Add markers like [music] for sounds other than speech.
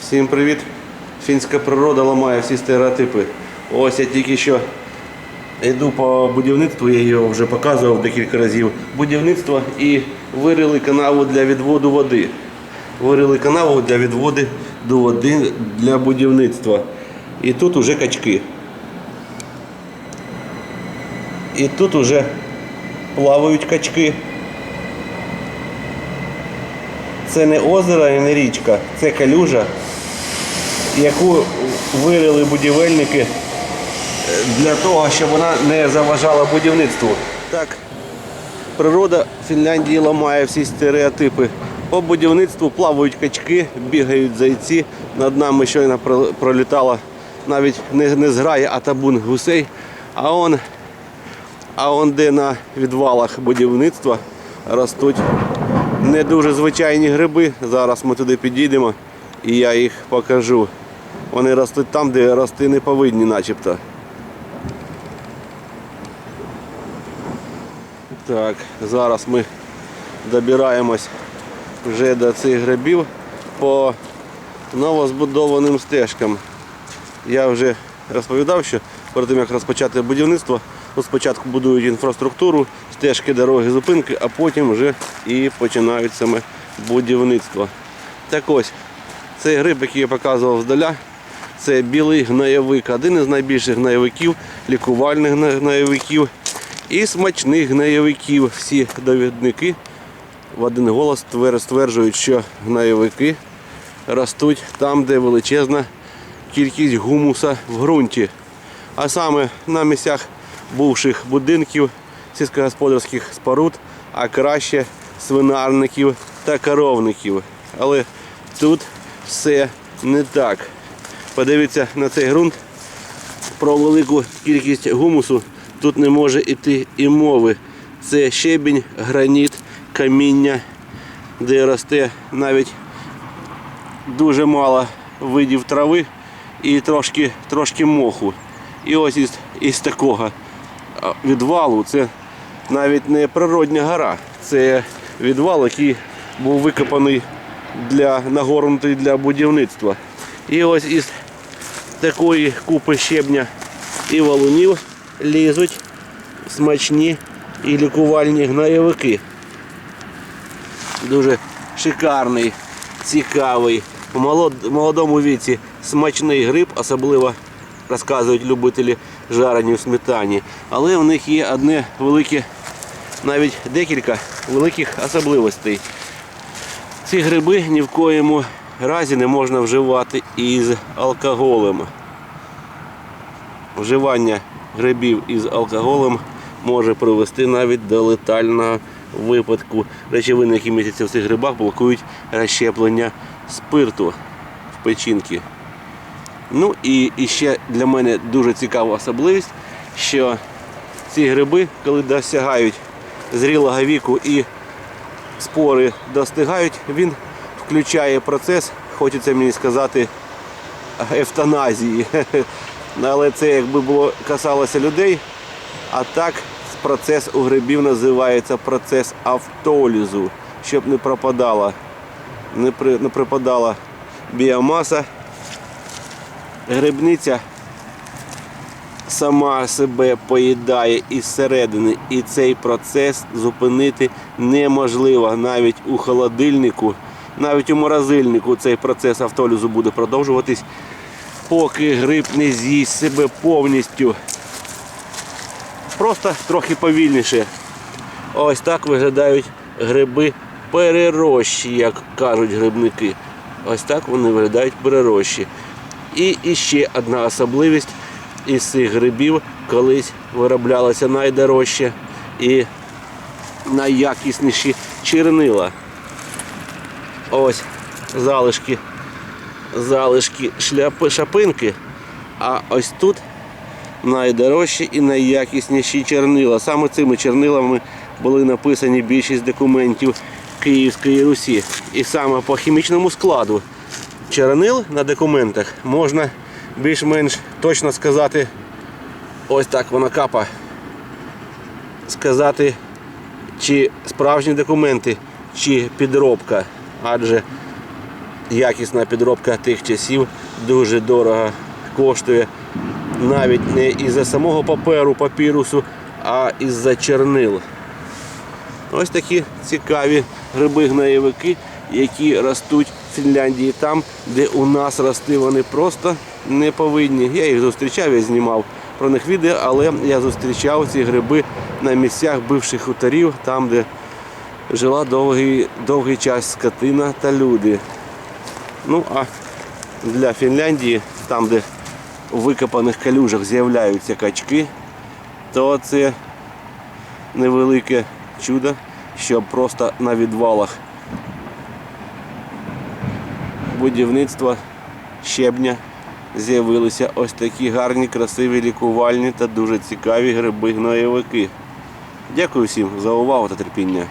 Всім привіт! Фінська природа ламає всі стереотипи. Ось я тільки що йду по будівництву, я його вже показував декілька разів. Будівництво і вирили канаву для відводу води. Вирили канаву для відводу до води для будівництва. І тут уже качки. І тут уже плавають качки. Це не озеро і не річка, це калюжа, яку вирили будівельники е, для того, щоб вона не заважала будівництву. Так, природа Фінляндії ламає всі стереотипи. По будівництву плавають качки, бігають зайці. Над нами щойно пролітала навіть не, не зграя, а табун гусей. А он, а он де на відвалах будівництва ростуть не дуже звичайні гриби. Зараз ми туди підійдемо і я їх покажу. Вони ростуть там, де рости не повинні начебто. Так, зараз ми добираємось вже до цих грибів по новозбудованим стежкам. Я вже розповідав, що перед тим як розпочати будівництво, ну, спочатку будують інфраструктуру, стежки, дороги, зупинки, а потім вже і починають саме будівництво. Так ось, цей гриб, який я показував здаля, це білий гноєвик, один із найбільших гноєвиків, лікувальних гно- гноєвиків і смачних гноєвиків. Всі довідники в один голос стверджують, що гноєвики ростуть там, де величезна кількість гумуса в ґрунті. А саме на місцях бувших будинків, сільськогосподарських споруд, а краще свинарників та коровників. Але тут все не так. Подивіться на цей ґрунт. Про велику кількість гумусу тут не може йти і мови. Це щебінь, граніт, каміння, де росте навіть дуже мало видів трави і трошки, трошки моху. І ось із, із такого відвалу це навіть не природня гора, це відвал, який був викопаний для нагорнутий для будівництва. І ось із такої купи щебня і валунів лізуть смачні і лікувальні гноєвики. Дуже шикарний, цікавий, у молодому віці смачний гриб, особливо розказують любителі жарені в сметані. Але в них є одне велике, навіть декілька великих особливостей. Ці гриби ні в коєму разі не можна вживати із алкоголем. Вживання грибів із алкоголем може привести навіть до летального випадку. Речовини, які містяться в цих грибах, блокують розщеплення спирту в печінки. Ну і, і ще для мене дуже цікава особливість, що ці гриби, коли досягають зрілого віку і спори достигають, він включає процес, хочеться мені сказати, евтаназії. [laughs] Але це якби було касалося людей. А так процес у грибів називається процес автолізу, щоб не пропадала, не, при, не припадала біомаса. Грибниця сама себе поїдає із середини, і цей процес зупинити неможливо навіть у холодильнику, навіть у морозильнику цей процес автолізу буде продовжуватись, поки гриб не з'їсть себе повністю. Просто трохи повільніше. Ось так виглядають гриби перерощі, як кажуть грибники. Ось так вони виглядають перерощі. І, і ще одна особливість із цих грибів колись вироблялося найдорожче і найякісніші чернила. Ось залишки, залишки шляпи, шапинки. А ось тут найдорожчі і найякісніші чернила. Саме цими чернилами були написані більшість документів Київської Русі. І саме по хімічному складу чернил на документах можна більш-менш точно сказати, ось так вона капа. Сказати, чи справжні документи, чи підробка. Адже якісна підробка тих часів дуже дорого коштує. Навіть не із-за самого паперу, папірусу, а із-за чернил. Ось такі цікаві гриби-гноєвики, які ростуть в Фінляндії там, де у нас рости вони просто не повинні. Я їх зустрічав, я знімав про них відео, але я зустрічав ці гриби на місцях бивших хуторів, там, де жила довгий, довгий час скотина та люди. Ну а для Фінляндії, там, де у викопаних калюжах з'являються качки, то це невелике чудо, що просто на відвалах будівництва щебня з'явилися ось такі гарні, красиві, лікувальні та дуже цікаві гриби-гноєвики. Дякую всім за увагу та терпіння.